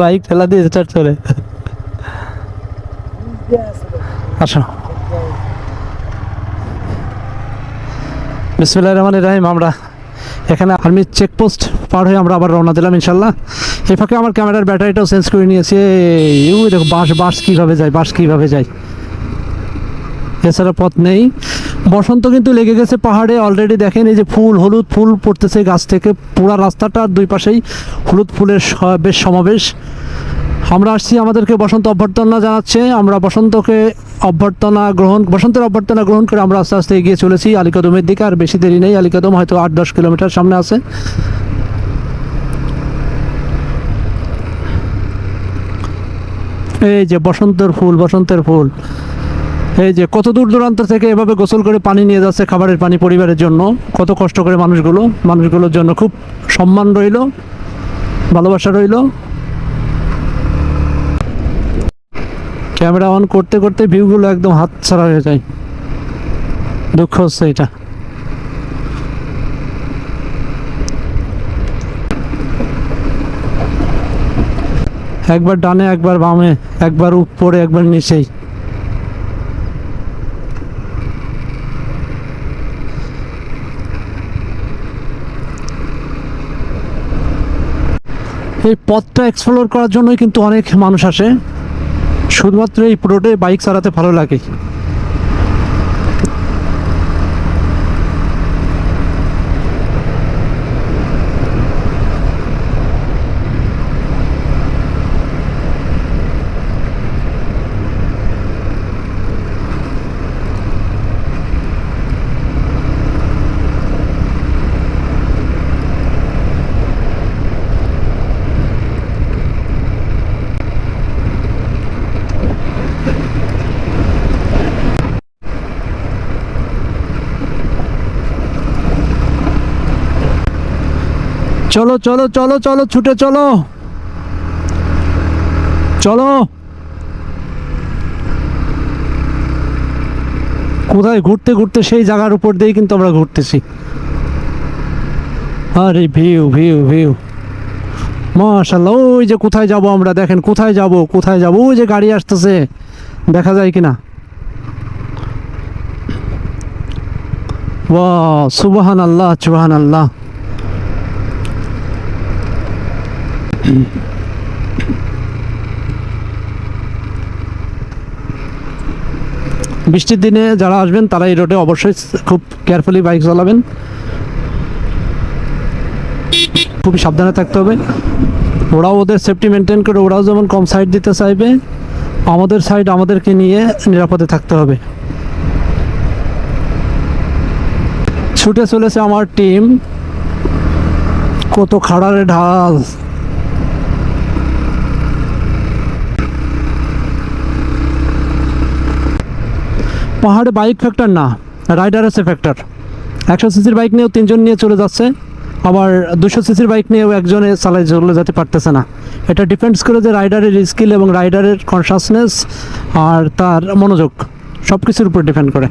Bike ঠেলা দিয়ে start করে আসো। বিসমিল্লাহ রহমান রাহিম, আমরা এখানে আর্মি চেকপোস্ট পার হয়ে আমরা আবার রওনা দিলাম ইনশাল্লাহ এই ফাঁকে আমার ক্যামেরার ব্যাটারিটাও চেঞ্জ করে নিয়েছে। ইউ দেখো বাস বাস কীভাবে যায় বাস কীভাবে যায়। এছাড়া পথ নেই। বসন্ত কিন্তু লেগে গেছে পাহাড়ে। অলরেডি দেখেন এই যে ফুল, হলুদ ফুল পড়তেছে গাছ থেকে। পুরা রাস্তাটার দুই পাশেই হলুদ ফুলের বেশ সমাবেশ। আমরা আসছি আমাদেরকে বসন্ত অভ্যর্থনা জানাচ্ছে। আমরা বসন্তকে অভ্যর্থনা গ্রহণ, বসন্তের অভ্যর্থনা গ্রহণ করে আমরা আস্তে আস্তে এগিয়ে চলেছি আলিকদমের দিকে। আর বেশি দেরি নেই, আলিকদম হয়তো আট দশ কিলোমিটার সামনে আছে। এই যে বসন্তের ফুল বসন্তের ফুল। এই যে কত দূর দূরান্ত থেকে এভাবে গোসল করে পানি নিয়ে যাচ্ছে খাবারের পানি পরিবারের জন্য, কত কষ্ট করে মানুষগুলো, মানুষগুলোর জন্য খুব সম্মান রইল, ভালোবাসা রইল। ক্যামেরা অন করতে করতে ভিউগুলো একদম হাত ছাড়া হয়ে যায়। দুঃখ হচ্ছে এটা। একবার ডানে, একবার বামে, একবার উপরে, একবার নিচেই। এই পথটা এক্সপ্লোর করার জন্যই কিন্তু অনেক মানুষ আসে। শুধুমাত্র এই পুরোটাই বাইক চালাতে ভালো লাগে। চলো চলো চলো চলো, ছুটে চলো। চলো। কোথায় ঘুরতে ঘুরতে সেই জায়গার উপর দিয়েই কিন্তু আমরা ঘুরতেছি। আরে ভিউ ভিউ ভিউ। মাশাল্লাহ ওই যে কোথায় যাব আমরা? দেখেন, কোথায় যাব কোথায় যাব? ওই যে গাড়ি আসতেছে। দেখা যায় কিনা? ওয়া সুবাহান আল্লাহ সুবাহান আল্লাহ বৃষ্টির দিনে যারা আসবেন, তারা এই রোডে অবশ্যই খুব কেয়ারফুলি বাইক চালাবেন। খুবই সাবধানে থাকতে হবে। ওরাও ওদের সেফটি মেনটেন করে, ওরাও যেমন কম সাইড দিতে চাইবে, আমাদের সাইড আমাদেরকে নিয়ে নিরাপদে থাকতে হবে। ছুটে চলেছে আমার টিম কত খাড়ারে ঢাল। পাহাড়ে বাইক ফ্যাক্টর না রাইডার আছে ফ্যাক্টর একশো সিসির বাইক নিয়েও তিনজন নিয়ে চলে যাচ্ছে, আবার দুশো সিসির বাইক নিয়েও একজনে চালাই চলে যেতে পারতেছে না। এটা ডিপেন্ডস করে যে রাইডারের স্কিল এবং রাইডারের কনসাসনেস আর তার মনোযোগ সব কিছুর উপর ডিপেন্ড করে।